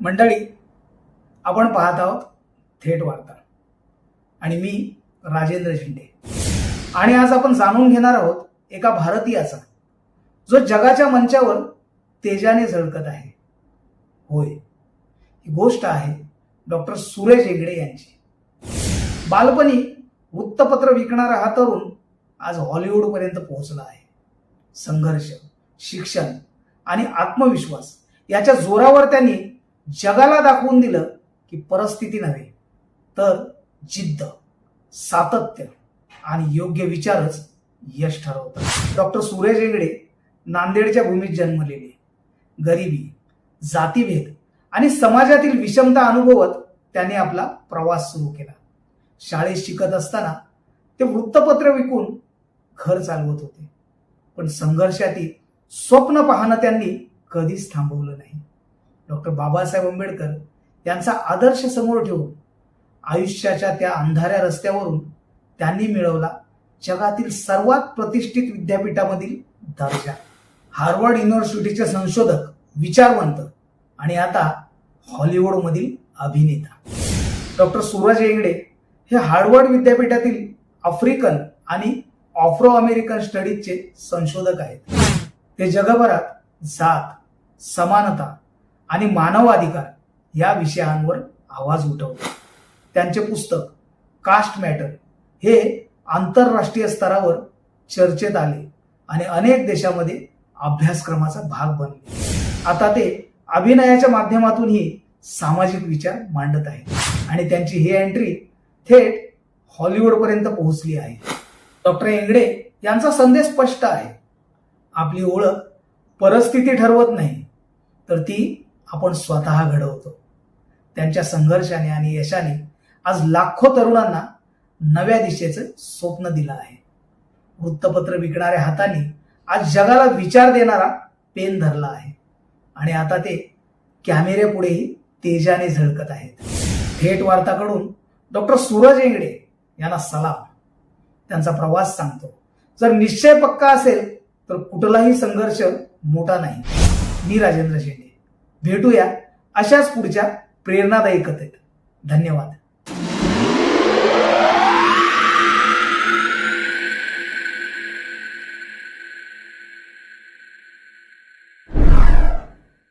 मंडळी आपण पाहत आहोत थेट वार्ता. आणि मी राजेंद्र झेंडे आणि आज आपण जाणून घेणार आहोत एका भारतीयाचा जो जगाच्या मंचावर तेजाने झळकत आहे. होय ही गोष्ट आहे डॉक्टर सुरेश हेगडे यांची. बालपणी वृत्तपत्र विकणारा हा तरुण आज हॉलिवूडपर्यंत पोहोचला आहे. संघर्ष शिक्षण आणि आत्मविश्वास याच्या जोरावर त्यांनी जगाला दाखवून दिलं की परिस्थिती नव्हे तर जिद्द सातत्य आणि योग्य विचारच यश ठरवतात. डॉक्टर सुरेश हेगडे नांदेडच्या भूमीत जन्मलेले. गरिबी जातीभेद आणि समाजातील विषमता अनुभवत त्याने आपला प्रवास सुरू केला. शाळेत शिकत असताना ते वृत्तपत्र विकून घर चालवत होते. पण संघर्षातील स्वप्न पाहणं त्यांनी कधीच थांबवलं नाही. डॉक्टर बाबासाहेब आंबेडकर यांचा आदर्श समोर ठेवून आयुष्याच्या त्या अंधाऱ्या रस्त्यावरून त्यांनी मिळवला जगातील सर्वात प्रतिष्ठित विद्यापीठामधील दर्जा. हार्वर्ड युनिव्हर्सिटीचे संशोधक विचारवंत आणि आता हॉलिवूडमधील अभिनेता. डॉक्टर सूरज येंगडे हे हार्वर्ड विद्यापीठातील आफ्रिकन आणि ऑफ्रो अमेरिकन स्टडीजचे संशोधक आहेत. ते जगभरात जात समानता आणि मानवाधिकार या विषयांवर आवाज उठवला त्यांचे पुस्तक कास्ट मॅटर हे आंतरराष्ट्रीय स्तरावर चर्चेत आले आणि अनेक देशामध्ये अभ्यासक्रमाचा भाग बनले. आता ते अभिनयाच्या माध्यमातूनही सामाजिक विचार मांडत आहेत आणि त्यांची ही एंट्री थेट हॉलिवूडपर्यंत पोहोचली आहे. डॉक्टर इंगडे यांचा संदेश स्पष्ट आहे. आपली ओळख परिस्थिती ठरवत नाही तर ती आपण स्वतः घडवतो. त्यांच्या संघर्षाने आणि यशाने आज लाखो तरुणांना नव्या दिशेचं स्वप्न दिलं आहे. वृत्तपत्र विकणाऱ्या हाताने आज जगाला विचार देणारा पेन धरला आहे. आणि आता ते कॅमेऱ्यापुढेही तेजाने झळकत आहेत. थेट वार्ताकडून डॉक्टर सूरज एंगडे यांना सलाम. त्यांचा प्रवास सांगतो. जर निश्चय पक्का असेल तर कुठलाही संघर्ष मोठा नाही. मी राजेंद्र शेंडे. भेटूया अशाच पुढच्या प्रेरणादायी कथेत. धन्यवाद.